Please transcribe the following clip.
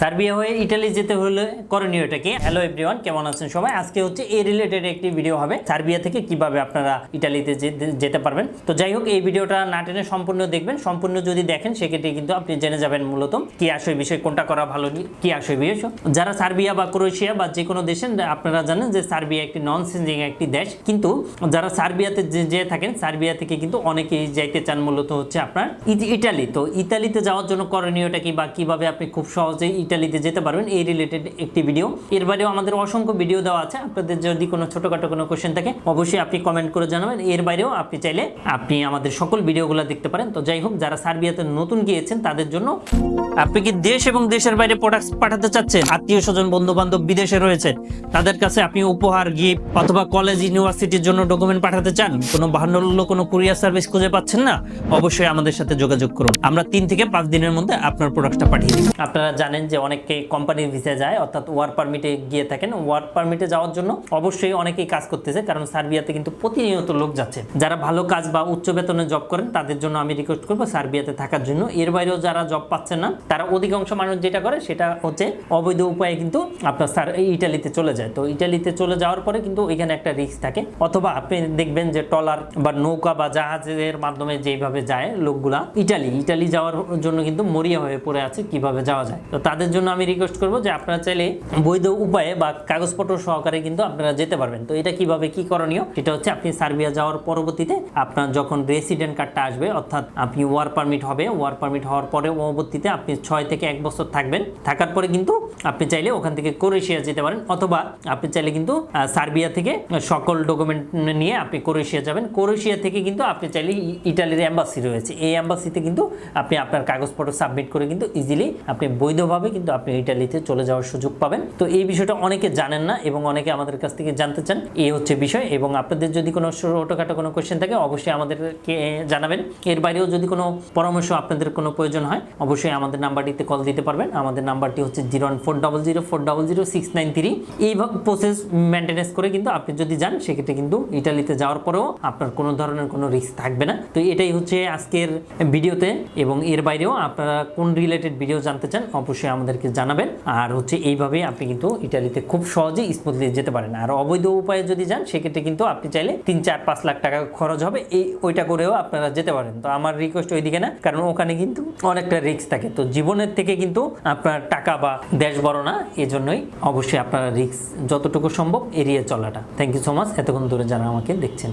Serbia হয়ে Italy যেতে হলে করণীয়টা কি? হ্যালো এভরিওয়ান কেমন আছেন সবাই? আজকে হচ্ছে এই রিলেটেড একটি ভিডিও হবে, সার্বিয়া থেকে কীভাবে আপনারা ইটালিতে যেতে পারবেন। তো যাই হোক, এই ভিডিওটা না টেনে সম্পূর্ণ দেখবেন। সম্পূর্ণ যদি দেখেন, সেক্ষেত্রে কিন্তু আপনি জেনে যাবেন মূলত কি আসে বিষয়, কোনটা করা ভালো, কি আসে বিষয়। যারা সার্বিয়া বা ক্রোয়েশিয়া বা যে কোনো দেশে আপনারা জানেন যে সার্বিয়া একটি নন চেঞ্জিং একটি দেশ। কিন্তু যারা সার্বিয়াতে যে যে থাকেন, সার্বিয়া থেকে কিন্তু অনেকেই যাইতে চান মূলত হচ্ছে আপনার ইটালি। তো ইতালিতে যাওয়ার জন্য করণীয়টা কি বা কীভাবে আপনি খুব সহজেই ইটালিতে যেতে পারবেন, এই রিলেটেড একটি ভিডিও এর বাইরেও আমাদের অসংখ্য ভিডিও দেওয়া আছে। আপনাদের যদি কোনো ছোটখাটো কোনো কোশ্চেন থাকে, অবশ্যই আপনি কমেন্ট করে জানাবেন। এর বাইরেও আপনি চাইলে আপনি আমাদের সকল ভিডিওগুলো দেখতে পারেন। তো যাই হোক, যারা সার্বিয়াতে নতুন গিয়েছেন, তাদের জন্য আপনি কি দেশ এবং দেশের বাইরে প্রোডাক্ট পাঠাতে চাচ্ছেন? আত্মীয় স্বজন বন্ধু বান্ধব বিদেশে রয়েছে, তাদের কাছে আপনি উপহার গিফট অথবা কলেজ ইউনিভার্সিটির জন্য ডকুমেন্ট পাঠাতে চান? কোনো ভালো কোনো কুরিয়ার সার্ভিস খুঁজে পাচ্ছেন না? অবশ্যই আমাদের সাথে যোগাযোগ করুন। আমরা তিন থেকে পাঁচ দিনের মধ্যে আপনার প্রোডাক্টটা পাঠিয়ে দিই। আপনারা জানেন যে অনেকে কোম্পানির ভিসা যায়, অর্থাৎ ওয়ার্ক পারমিটে গিয়ে থাকেন ওয়ার্ক পারমিটে যাওয়ার জন্য অবশ্যই অনেকেই কাজ করতেছে, কারণ সার্বিয়াতে কিন্তু প্রতিনিয়ত লোক যাচ্ছে। যারা ভালো কাজ বা উচ্চ বেতনে জব করেন, তাদের জন্য আমি রিকোয়েস্ট করব সার্বিয়াতে থাকার জন্য। এর বাইরেও যারা জব পাচ্ছেন না, তারা অধিকাংশ মানুষ যেটা করে, সেটা হচ্ছে অবৈধ উপায়ে কিন্তু আপনার স্যার ইটালিতে চলে যায়। তো ইটালিতে চলে যাওয়ার পরে কিন্তু এখানে একটা রিস্ক থাকে। অথবা আপনি দেখবেন যে ট্রলার বা নৌকা বা জাহাজের মাধ্যমে যেভাবে যায় লোকগুলা, ইটালি ইটালি যাওয়ার জন্য কিন্তু মরিয়া হয়ে পড়ে আছে কীভাবে যাওয়া যায়। তো তাদের জন্য আমি রিকোয়েস্ট করব যে আপনারা চাইলে বৈধ উপায়ে বা কাগজপত্র সহকারে কিন্তু আপনারা যেতে পারবেন। তো এটা কীভাবে কি করণীয়? সেটা হচ্ছে আপনি সার্বিয়া যাওয়ার পরবর্তীতে আপনার যখন রেসিডেন্ট কার্ডটা আসবে, অর্থাৎ আপনি ওয়ার পারমিট হবে ওয়ার পারমিট হওয়ার পরে পরবর্তীতে আপনি ছয় থেকে এক বছর থাকবেন। থাকার পরে কিন্তু আপনি চাইলে ওখান থেকে ক্রোয়েশিয়া যেতে পারেন, অথবা আপনি চাইলে কিন্তু সার্বিয়া থেকে সকল ডকুমেন্ট নিয়ে আপনি ক্রোয়েশিয়া যাবেন। ক্রোয়েশিয়া থেকে কিন্তু আপনি চাইলে ইটালির অ্যাম্বাসি রয়েছে। এই অ্যাম্বাসিতে কিন্তু আপনি আপনার কাগজপত্র সাবমিট করে কিন্তু ইজিলি আপনি বৈধভাবে কিন্তু আপনি ইটালিতে চলে যাওয়ার সুযোগ পাবেন। তো এই বিষয়টা অনেকে জানেন না এবং অনেকে আমাদের কাছ থেকে জানতে চান। এই হচ্ছে বিষয় এবং আপনাদের যদি কোনো ছোটোখাটো কোনো কোয়েশ্চেন থাকে, অবশ্যই আমাদেরকে জানাবেন। এর বাইরেও যদি কোনো পরামর্শ আপনাদের কোনো প্রয়োজন হয়, অবশ্যই আমাদের নাম্বারটিতে কল দিতে পারবেন। আমাদের নাম্বারটি হচ্ছে zero one four double zero four double zero six nine three. এইভাবে প্রসেস মেনটেনেন্স করে কিন্তু আপনি যদি যান, সেক্ষেত্রে কিন্তু ইটালিতে যাওয়ার পরেও আপনার কোনো ধরনের কোনো রিস্ক থাকবে না। তো এটাই হচ্ছে আজকের ভিডিওতে এবং এর বাইরেও আপনারা কোন রিলেটেড ভিডিও জানতে চান, অবশ্যই আমাদেরকে জানাবেন। আর হচ্ছে এইভাবে আপনি কিন্তু ইটালিতে খুব সহজেই স্মুথলি যেতে পারেন। আর অবৈধ উপায়ে যদি যান, সেক্ষেত্রে কিন্তু আপনি চাইলে তিন, চার, পাঁচ লাখ টাকা খরচ হবে। এই, ওইটা করেও আপনারা যেতে পারেন। তো আমার রিকোয়েস্ট ওইদিকে না, কারণ ওখানে কিন্তু অনেকটা রিস্ক থাকে। তো জীবনের থেকে কিন্তু আপনার টাকা বা দেশ বড় না, এজন্যই অবশ্যই আপনারা রিস্ক যতটুকু সম্ভব এড়িয়ে চলাটা। থ্যাংক ইউ সো মাচ এতক্ষণ ধরে যারা আমাকে দেখছেন।